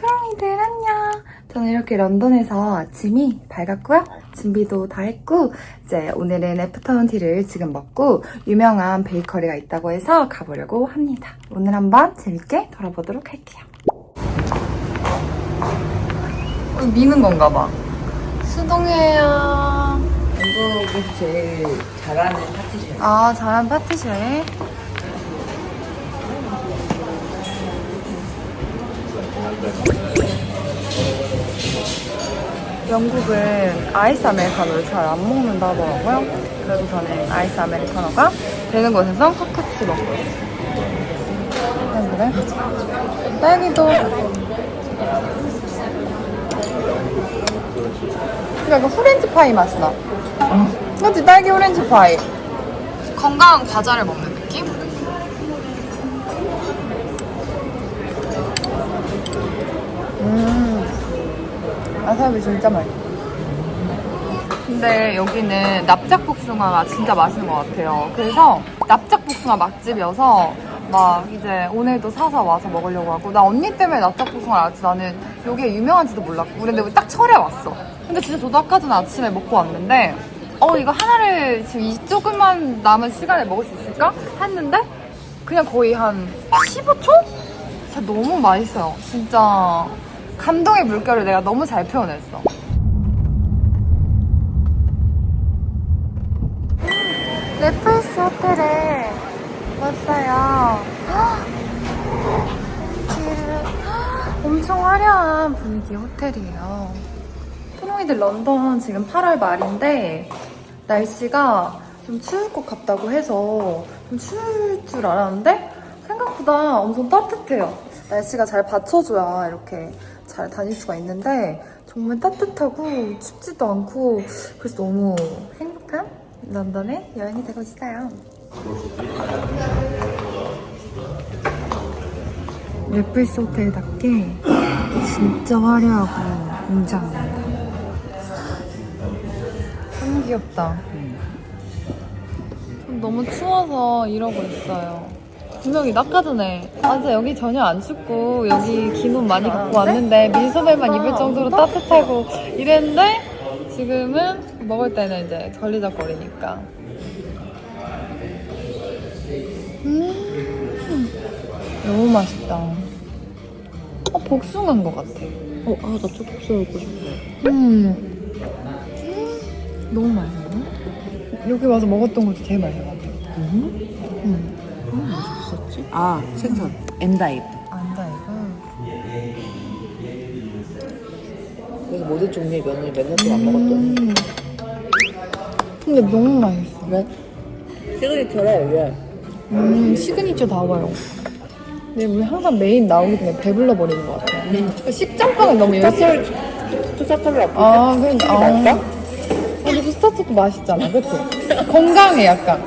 뽀롱이들 안녕. 저는 이렇게 런던에서 아침이 밝았고요. 준비도 다 했고 이제 오늘은 애프터눈 티를 지금 먹고 유명한 베이커리가 있다고 해서 가보려고 합니다. 오늘 한번 재밌게 돌아보도록 할게요. 어, 미는 건가 봐. 수동이에요. 한국에서 제일 잘하는 파티션. 아, 잘한 파티셔 영국은 아이스 아메리카노를 잘 안 먹는다 하더라고요. 그래서 저는 아이스 아메리카노가 되는 곳에서 똑같이 먹고 있어요. 그냥 그래? 딸기도. 약간 후렌치 파이 맛이 나. 그치, 딸기 오렌지 파이. 건강한 과자를 먹는 느낌? 음, 와사비 진짜 맛있어. 근데 여기는 납작복숭아가 진짜 맛있는 것 같아요. 그래서 납작복숭아 맛집이어서 막 이제 오늘도 사서 와서 먹으려고 하고 나 언니 때문에 납작복숭아 알았지 나는 여기에 유명한지도 몰랐고 근데 딱 철에 왔어. 근데 진짜 저도 아까 전에 아침에 먹고 왔는데 어 이거 하나를 지금 이 조금만 남은 시간에 먹을 수 있을까? 했는데 그냥 거의 한 15초? 진짜 너무 맛있어요. 진짜 감동의 물결을 내가 너무 잘 표현했어. 레플스 호텔에 왔어요. 엄청 화려한 분위기 호텔이에요. 토롱이들 런던 지금 8월 말인데 날씨가 좀 추울 것 같다고 해서 좀 추울 줄 알았는데 생각보다 엄청 따뜻해요. 날씨가 잘 받쳐줘야 이렇게 잘 다닐 수가 있는데 정말 따뜻하고 춥지도 않고 그래서 너무 행복한 런던의 여행이 되고 있어요. 넷플스 호텔답게 진짜 화려하고 웅장합니다. 너무 귀엽다. 좀 너무 추워서 이러고 있어요. 분명히 전에 맞아 여기 전혀 안 춥고 여기 긴옷 많이 갖고 왔는데 밀소매만 입을 정도로 따뜻하고 이랬는데 지금은 먹을 때는 이제 걸리적거리니까 음 너무 맛있다. 어 복숭아인 것 같아. 어, 아, 나 초록색 먹고 싶어. 음. 너무 맛있네. 여기 와서 먹었던 것도 제일 맛있는 것 같아. 음? 음. 있었지? 아, 생선. 엔다이브. 안다 이거. 그래서 모든 종류의 면을 몇 년 동안 안 먹었더니. 음. 근데 너무 맛있어. 왜? 시그니처래, 이게. 음, 시그니처 나와요. 근데 우리 항상 메인 나오기 전에 배불러 버리는 것 같아요. 그 식장빵은 너무 열심히. 앞에. 아, 그러니까. 아. 맛있다? 근데 피스타치오도 맛있잖아, 그치? 건강해, 약간.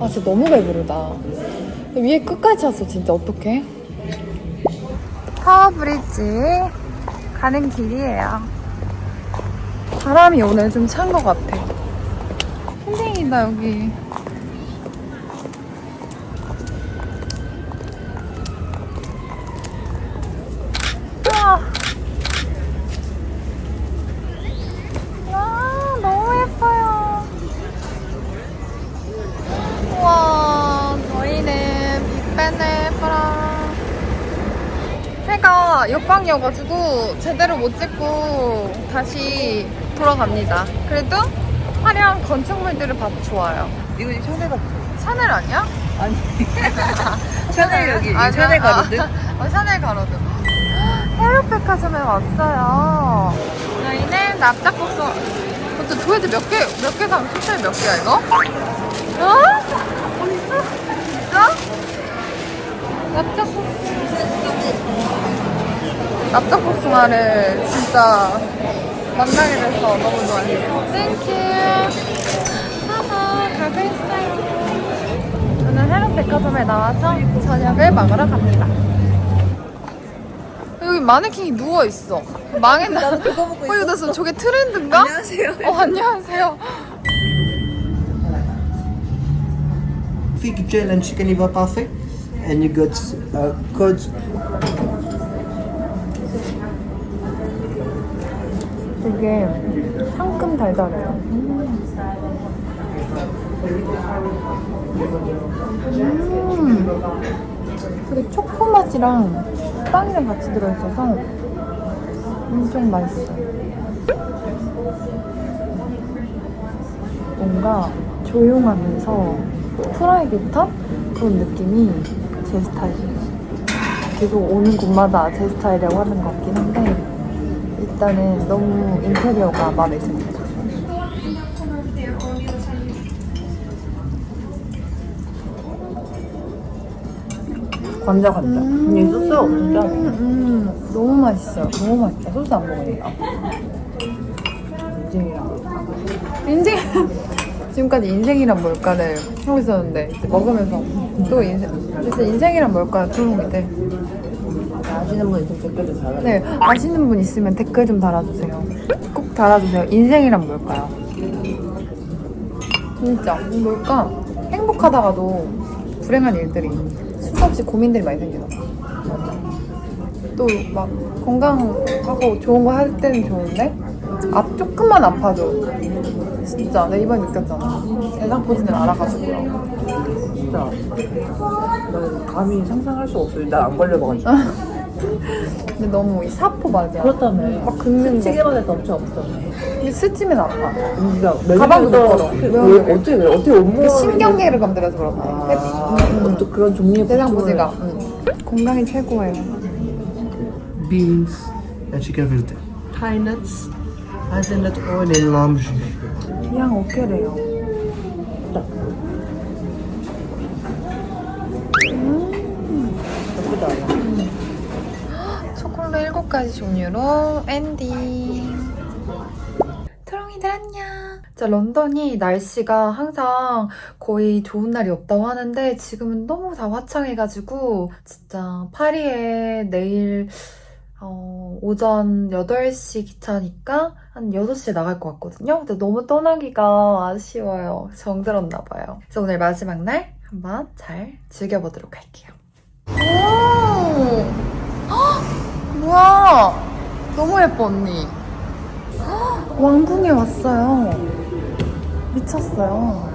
아, 진짜 너무 배부르다. 위에 끝까지 찼어, 진짜. 어떡해? 타워 브릿지 가는 길이에요. 바람이 오늘 좀 찬 것 같아. 힐링이다, 여기. 보러. 해가 역광이어가지고 제대로 못 찍고 다시 돌아갑니다. 그래도 화려한 건축물들을 봐서 좋아요. 이거 지금 샤넬 같아. 샤넬 아니야? 아니. 샤넬 여기. 아니야? 샤넬 가로등? 아, 어, 샤넬 가로등. 헤어백화점에 왔어요. 저희는 납작복숭아. 근데 도대체 몇 개, 몇개 사면 토탈 몇 개야, 이거? 어? 어딨어? 진짜? 납작복숭아. 납작 복숭아를 진짜 만나게 돼서 너무 좋아요. 땡큐. 사서 가고 있어요. 저는 해롱 백화점에 나와서 저녁을 먹으러 갑니다. 여기 마네킹이 누워 있어. 망했나? 나도 그거 보고 어, 이거 나 저게 트렌드인가? 안녕하세요. 어, 안녕하세요. fig gel and chicken liver parfait and you got uh, cod. 되게 상큼 달달해요. 음. 되게 초코 맛이랑 빵이랑 같이 들어있어서 엄청 맛있어요. 뭔가 조용하면서 프라이 비슷한 그런 느낌이 제 스타일이에요. 계속 오는 곳마다 제 스타일이라고 하는 것 같긴 한데 일단은 너무 인테리어가 마음에 듭니다. 관자 관자. 근데 이 소스가 진짜 음, 너무 맛있어요. 너무 맛있다. 소스 안 먹으니까. 인생이랑. 인생 지금까지 인생이란 뭘까를 하고 있었는데 이제 먹으면서 또 인생 그래서 인생이란 뭘까 들어보게 돼. 아시는 분 있으면 댓글 좀 달아주세요. 네 아시는 분 있으면 댓글 좀 달아주세요. 꼭 달아주세요. 인생이란 뭘까요? 진짜 뭘까? 행복하다가도 불행한 일들이 수없이 고민들이 많이 생기나 봐. 또막 건강하고 좋은 거 할 때는 좋은데 앞 조금만 아파도 진짜 내 이번에 느꼈잖아. 세상 포진을 알아가지고요. 진짜. 나는 감히 상상할 수 없어요. 나 안 걸려봐가지고. 근데 너무 이 사포 맞아. 그렇다며. 막 긁는 거. 찌개만 해도 엄청 아프잖아. 근데 스치면 아파. 그러니까 가방도 못 걸어. 왜 어떻게 왜 어떻게 못 그? 신경계를 건드려서 그런가. 아, 음, 음. 또 그런 종류의 세상 고통을- 보지가 응. 건강이 최고예요. beans and chicken fillet. Thai nuts, hazelnut oil and lamb juice. 그냥 어깨래요. 예쁘다. 초콜릿 7가지 종류로 엔딩. 트롱이들 안녕. 진짜 런던이 날씨가 항상 거의 좋은 날이 없다고 하는데 지금은 너무 다 화창해가지고 진짜 파리에 내일 어, 오전 8시 기차니까 한 6시에 나갈 것 같거든요. 근데 너무 떠나기가 아쉬워요. 정들었나 봐요. 그래서 오늘 마지막 날 한번 잘 즐겨보도록 할게요. 뭐야! 너무 예뻐, 언니. 헉! 왕궁에 왔어요. 미쳤어요.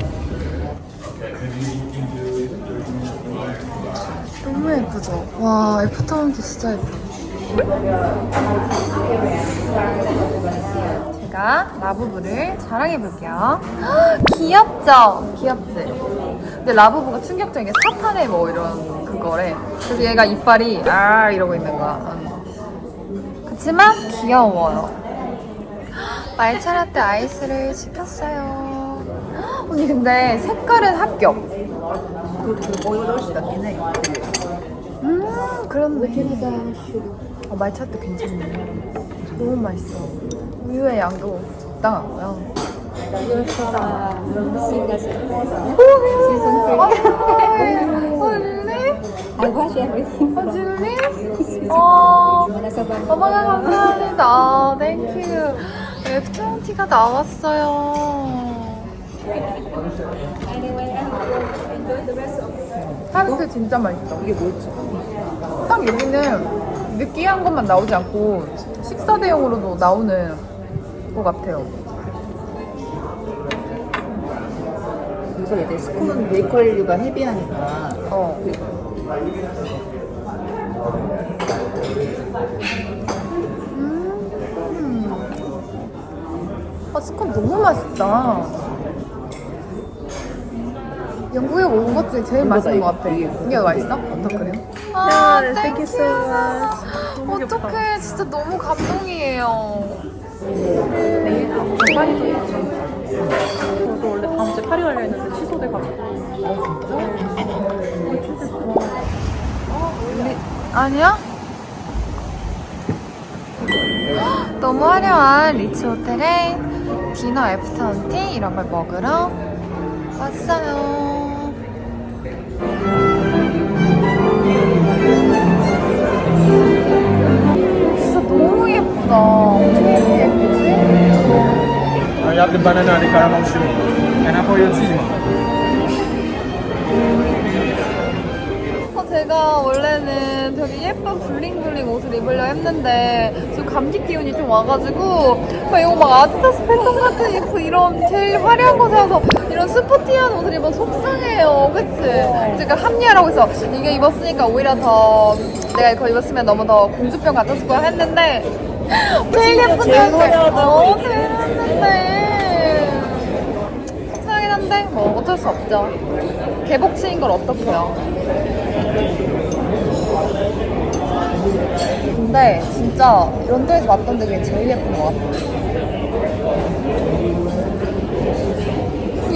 너무 예쁘죠? 와, 애프터운도 진짜 예뻐. 제가 라부부를 자랑해볼게요. 헉, 귀엽죠? 귀엽지? 근데 라부부가 충격적인 게 사탄에 뭐 이런 그거래. 그래서 얘가 이빨이 아 이러고 있는 거야. 음. 그치만 귀여워요. 말차라떼 아이스를 시켰어요. 헉, 언니 근데 색깔은 합격. 그, 그, 거기보다 훨씬 낫긴 해. 음 그렇네. 어, 말차도 괜찮네. 너무 맛있어. 우유의 양도 적당하고요. Oh, really? I wash everything. Wanna soban? 어머나 감사합니다. 땡큐. 나왔어요. The rest of 타르트 진짜 맛있어. 이게 뭐였지? 딱 여기는 느끼한 것만 나오지 않고 식사 대용으로도 나오는 것 같아요. 그래서 이제 스콘은 베이커리류가 헤비하니까 어. 음. 아, 스콘 너무 맛있다. 영국에 온 것 중에 제일 맛있는 것 같아. 이게 맛있어? 어떡해요? 아, thank you so much. 어떡해. 진짜 너무 감동이에요. 저도 원래 다음 주에 파리 가려 했는데 취소돼가지고 아 니야? 헉, 너무 화려한 리치 호텔에 디너 애프터눈 티 이런 걸 먹으러 왔어요. 진짜 너무 예쁘다. 어떻게 예쁘지? I have the banana and the caramel sugar. And I put your tea, man. 아, 제 제가 원래는 되게 예쁜 블링블링 옷을 입으려 했는데 지금 감기 기운이 좀 와가지고 막 이거 막 아디다스 팬텀 같은 예쁜 이런 제일 화려한 거 사서 이런 스포티한 옷을 입으면 속상해요. 그치? 제가 합리화라고 해서 이게 입었으니까 오히려 더 내가 이거 입었으면 너무 더 공주병 같았을 거야 했는데 제일 예쁜 제일 화려하다고 어 제일 했는데. 속상하긴 한데 뭐 어쩔 수 없죠. 개복치인 걸 어떡해요 근데 진짜 런던에서 봤던 데 제일 예쁜 것 같아.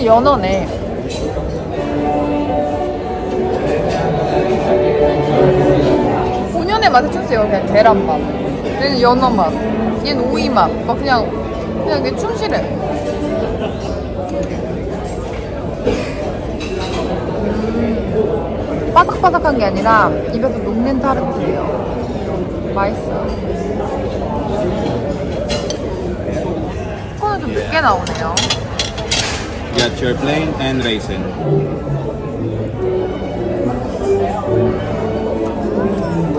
연어네. 본연의 맛을 추세요. 그냥 계란 맛. 얘는 연어 맛. 얘는 오이 맛 막 그냥 그냥 이게 충실해. 음, 바삭바삭한 게 아니라 입에서 녹는 타르트예요. 맛있어요 스콘은 좀 늦게 나오네요. Got your plain and raisin.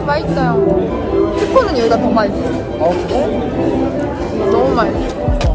맛있어요. 스콘은 여기가 더 맛있어. 어 그래? 너무 맛있어